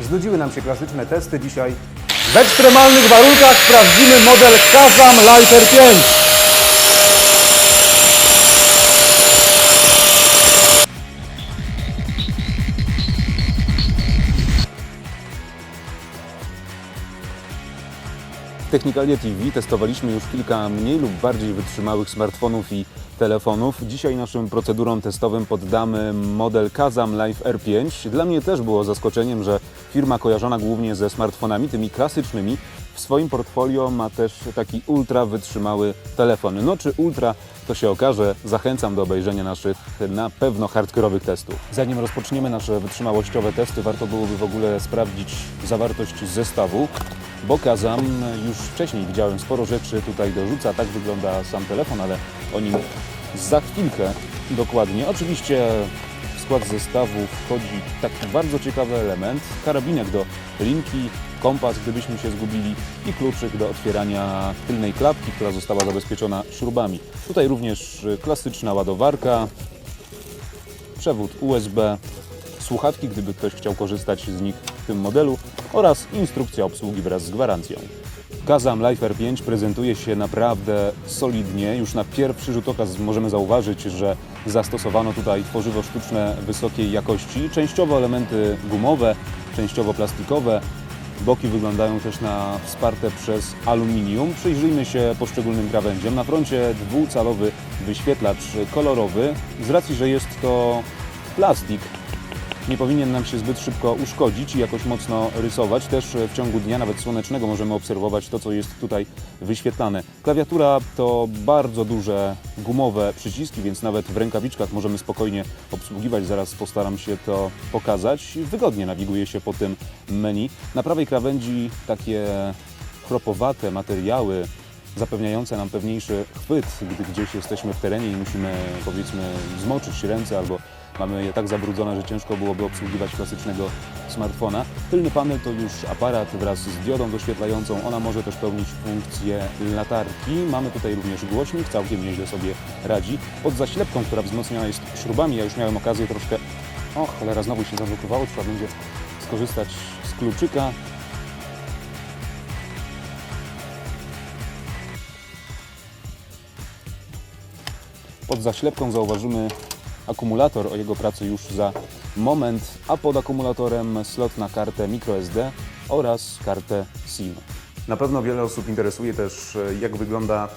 Znudziły nam się klasyczne testy dzisiaj. W ekstremalnych warunkach sprawdzimy model Kazam Lighter 5. Technikalia TV testowaliśmy już kilka mniej lub bardziej wytrzymałych smartfonów i telefonów. Dzisiaj naszym procedurom testowym poddamy model Kazam Live R5. Dla mnie też było zaskoczeniem, że firma kojarzona głównie ze smartfonami, tymi klasycznymi, w swoim portfolio ma też taki ultra wytrzymały telefon. No czy ultra, to się okaże. Zachęcam do obejrzenia naszych na pewno hardkorowych testów. Zanim rozpoczniemy nasze wytrzymałościowe testy, warto byłoby w ogóle sprawdzić zawartość zestawu bo Kazam już wcześniej widziałem sporo rzeczy tutaj dorzuca. Tak wygląda sam telefon, ale o nim za chwilkę dokładnie. Oczywiście w skład zestawu wchodzi taki bardzo ciekawy element, karabinek do linki, kompas, gdybyśmy się zgubili i kluczyk do otwierania tylnej klapki, która została zabezpieczona śrubami. Tutaj również klasyczna ładowarka, przewód USB, słuchawki, gdyby ktoś chciał korzystać z nich w tym modelu oraz instrukcja obsługi wraz z gwarancją. Kazam Life R5 prezentuje się naprawdę solidnie. Już na pierwszy rzut oka możemy zauważyć, że zastosowano tutaj tworzywo sztuczne wysokiej jakości, częściowo elementy gumowe, częściowo plastikowe. Boki wyglądają też na wsparte przez aluminium. Przyjrzyjmy się poszczególnym krawędziom. Na froncie dwucalowy wyświetlacz kolorowy. Z racji, że jest to plastik, nie powinien nam się zbyt szybko uszkodzić i jakoś mocno rysować. Też w ciągu dnia, nawet słonecznego, możemy obserwować to, co jest tutaj wyświetlane. Klawiatura to bardzo duże gumowe przyciski, więc nawet w rękawiczkach możemy spokojnie obsługiwać. Zaraz postaram się to pokazać. Wygodnie nawiguje się po tym menu. Na prawej krawędzi takie chropowate materiały zapewniające nam pewniejszy chwyt, gdy gdzieś jesteśmy w terenie i musimy powiedzmy zmoczyć ręce albo mamy je tak zabrudzone, że ciężko byłoby obsługiwać klasycznego smartfona. Tylny panel to już aparat wraz z diodą doświetlającą. Ona może też pełnić funkcję latarki. Mamy tutaj również głośnik, całkiem nieźle sobie radzi. Pod zaślepką, która wzmocniona jest śrubami, ja już miałem okazję troszkę... O, cholera, znowu się zablokowało, trzeba będzie skorzystać z kluczyka. Pod zaślepką zauważymy akumulator o jego pracy już za moment, a pod akumulatorem slot na kartę microSD oraz kartę SIM. Na pewno wiele osób interesuje też, jak wygląda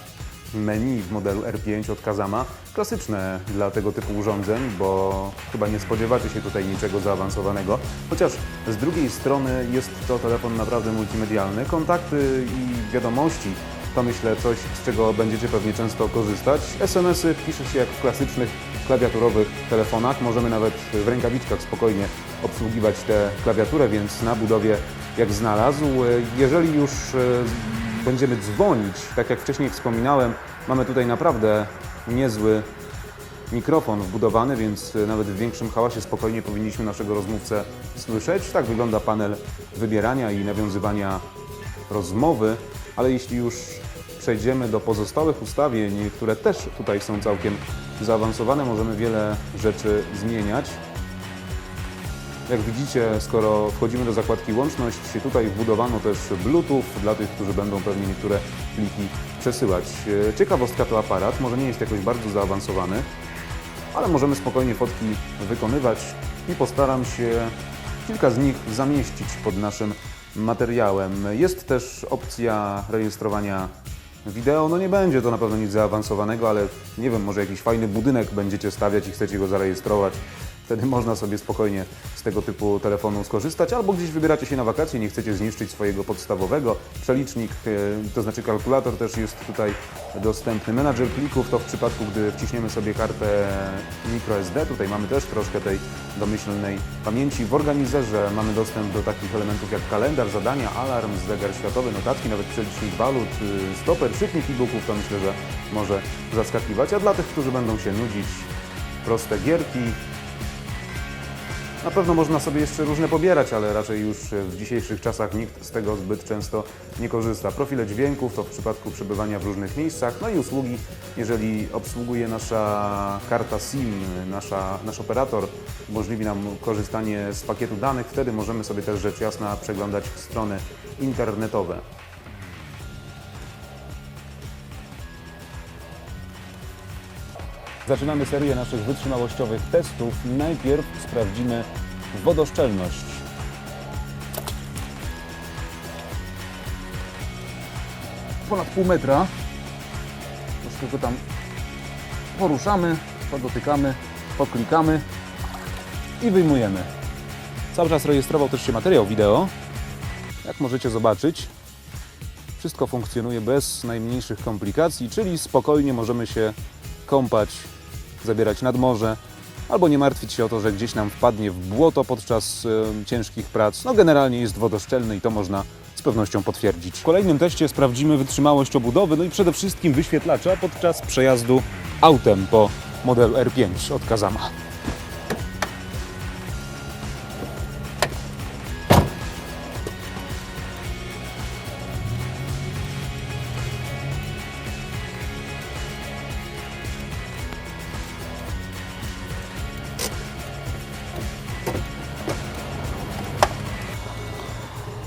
menu w modelu R5 od Kazama. Klasyczne dla tego typu urządzeń, bo chyba nie spodziewacie się tutaj niczego zaawansowanego. Chociaż z drugiej strony jest to telefon naprawdę multimedialny. Kontakty i wiadomości to myślę coś, z czego będziecie pewnie często korzystać. SMS-y pisze się jak w klasycznych klawiaturowych telefonach. Możemy nawet w rękawiczkach spokojnie obsługiwać tę klawiaturę, więc na budowie jak znalazł. Jeżeli już e, będziemy dzwonić, tak jak wcześniej wspominałem, mamy tutaj naprawdę niezły mikrofon wbudowany, więc e, nawet w większym hałasie spokojnie powinniśmy naszego rozmówcę słyszeć. Tak wygląda panel wybierania i nawiązywania rozmowy, ale jeśli już przejdziemy do pozostałych ustawień, które też tutaj są całkiem zaawansowane, możemy wiele rzeczy zmieniać. Jak widzicie, skoro wchodzimy do zakładki łączność, tutaj wbudowano też Bluetooth dla tych, którzy będą pewnie niektóre pliki przesyłać. E, Ciekawostka to aparat, może nie jest jakoś bardzo zaawansowany, ale możemy spokojnie fotki wykonywać i postaram się kilka z nich zamieścić pod naszym materiałem. Jest też opcja rejestrowania wideo. No nie będzie to na pewno nic zaawansowanego, ale nie wiem, może jakiś fajny budynek będziecie stawiać i chcecie go zarejestrować. Wtedy można sobie spokojnie z tego typu telefonu skorzystać, albo gdzieś wybieracie się na wakacje, nie chcecie zniszczyć swojego podstawowego. Przelicznik, e, to znaczy kalkulator też jest tutaj dostępny. Menadżer plików to w przypadku, gdy wciśniemy sobie kartę microSD. Tutaj mamy też troszkę tej domyślnej pamięci. W organizerze mamy dostęp do takich elementów jak kalendarz, zadania, alarm, zegar światowy, notatki, nawet przelicznik walut, y, stoper, czytnik e-booków. To myślę, że może zaskakiwać. A dla tych, którzy będą się nudzić, proste gierki, Na pewno można sobie jeszcze różne pobierać, ale raczej już w dzisiejszych czasach nikt z tego zbyt często nie korzysta. Profile dźwięków to w przypadku przebywania w różnych miejscach, no i usługi, jeżeli obsługuje nasza karta SIM, nasza, nasz operator, umożliwi nam korzystanie z pakietu danych, wtedy możemy sobie też rzecz jasna przeglądać strony internetowe. Zaczynamy serię naszych wytrzymałościowych testów. Najpierw sprawdzimy wodoszczelność. Ponad pół metra. Troszkę go tam poruszamy, podotykamy, poklikamy i wyjmujemy. Cały czas rejestrował też się materiał wideo. Jak możecie zobaczyć, wszystko funkcjonuje bez najmniejszych komplikacji, czyli spokojnie możemy się kąpać, zabierać nad morze, albo nie martwić się o to, że gdzieś nam wpadnie w błoto podczas e, ciężkich prac. No generalnie jest wodoszczelny i to można z pewnością potwierdzić. W kolejnym teście sprawdzimy wytrzymałość obudowy, no i przede wszystkim wyświetlacza podczas przejazdu autem po modelu R5 od Kazama.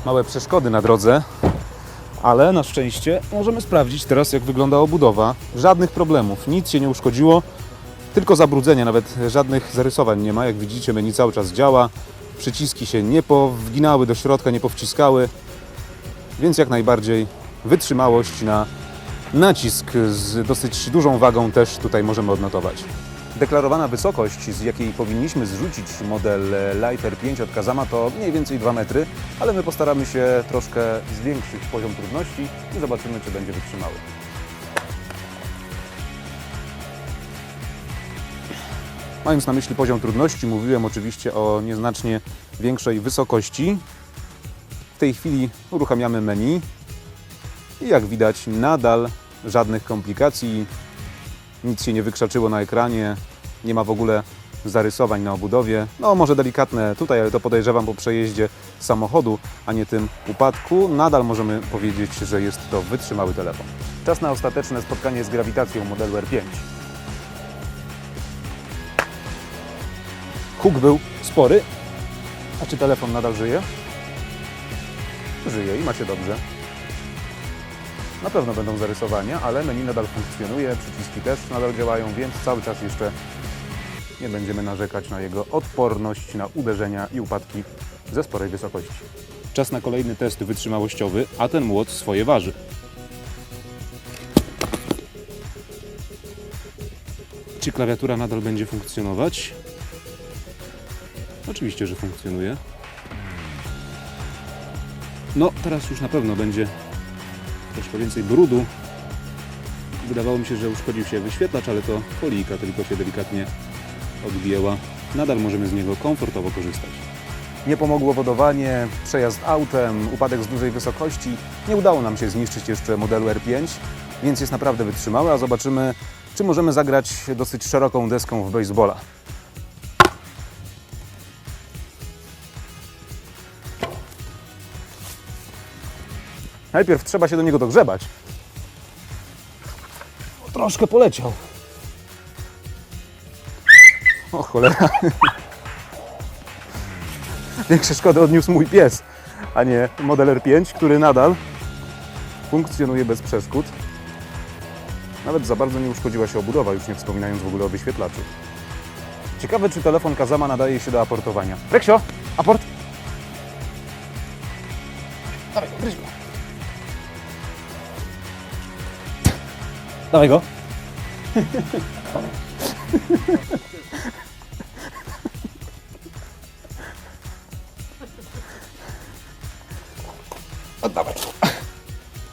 Małe przeszkody na drodze, ale na szczęście możemy sprawdzić teraz, jak wygląda obudowa. Żadnych problemów, nic się nie uszkodziło, tylko zabrudzenia, nawet żadnych zarysowań nie ma. Jak widzicie, menu cały czas działa, przyciski się nie powginały do środka, nie powciskały, więc jak najbardziej wytrzymałość na nacisk z dosyć dużą wagą też tutaj możemy odnotować. Deklarowana wysokość, z jakiej powinniśmy zrzucić model Life R5 od Kazama to mniej więcej 2 metry, ale my postaramy się troszkę zwiększyć poziom trudności i zobaczymy, czy będzie wytrzymały. Mając na myśli poziom trudności, mówiłem oczywiście o nieznacznie większej wysokości. W tej chwili uruchamiamy menu i jak widać nadal żadnych komplikacji, nic się nie wykrzaczyło na ekranie, nie ma w ogóle zarysowań na obudowie. No może delikatne tutaj, ale to podejrzewam po przejeździe samochodu, a nie tym upadku. Nadal możemy powiedzieć, że jest to wytrzymały telefon. Czas na ostateczne spotkanie z grawitacją modelu R5. Huk był spory. A czy telefon nadal żyje? Żyje i ma się dobrze. Na pewno będą zarysowania, ale menu nadal funkcjonuje, przyciski też nadal działają, więc cały czas jeszcze nie będziemy narzekać na jego odporność na uderzenia i upadki ze sporej wysokości. Czas na kolejny test wytrzymałościowy, a ten młot swoje waży. Czy klawiatura nadal będzie funkcjonować? Oczywiście, że funkcjonuje. No, teraz już na pewno będzie troszkę więcej brudu. Wydawało mi się, że uszkodził się wyświetlacz, ale to folijka tylko się delikatnie odgięła. Nadal możemy z niego komfortowo korzystać. Nie pomogło wodowanie, przejazd autem, upadek z dużej wysokości. Nie udało nam się zniszczyć jeszcze modelu R5, więc jest naprawdę wytrzymały, a zobaczymy, czy możemy zagrać dosyć szeroką deską w baseballa. Najpierw trzeba się do niego dogrzebać. O, troszkę poleciał. O cholera. Większe szkody odniósł mój pies, a nie model R5, który nadal funkcjonuje bez przeszkód. Nawet za bardzo nie uszkodziła się obudowa, już nie wspominając w ogóle o wyświetlaczu. Ciekawe, czy telefon Kazama nadaje się do aportowania. Reksio, aport! Dawaj, gryź go. Dawaj go. Oddawaj.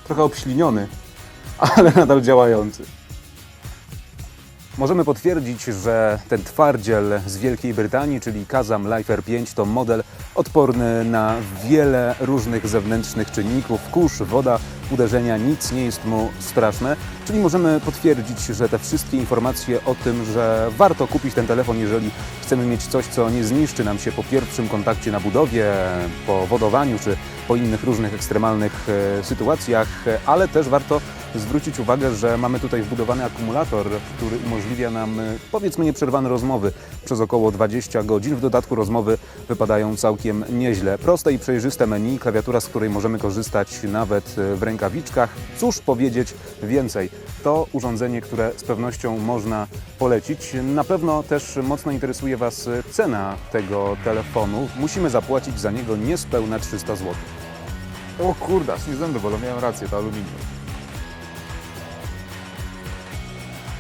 Trochę obśliniony, ale nadal działający. Możemy potwierdzić, że ten twardziel z Wielkiej Brytanii, czyli Kazam Life R5, to model odporny na wiele różnych zewnętrznych czynników, kurz, woda, uderzenia, nic nie jest mu straszne. Czyli możemy potwierdzić, że te wszystkie informacje o tym, że warto kupić ten telefon, jeżeli chcemy mieć coś, co nie zniszczy nam się po pierwszym kontakcie na budowie, po wodowaniu czy po innych różnych ekstremalnych e, sytuacjach, e, ale też warto zwrócić uwagę, że mamy tutaj wbudowany akumulator, który umożliwia nam e, powiedzmy nieprzerwane rozmowy przez około 20 godzin. W dodatku rozmowy wypadają całkiem nieźle. Proste i przejrzyste menu, klawiatura, z której możemy korzystać nawet e, w rękawiczkach. Cóż powiedzieć więcej? To urządzenie, które z pewnością można polecić. Na pewno też mocno interesuje Was cena tego telefonu. Musimy zapłacić za niego niespełna 300 zł. O kurde, aż nie zęby bolą, miałem rację, to aluminium.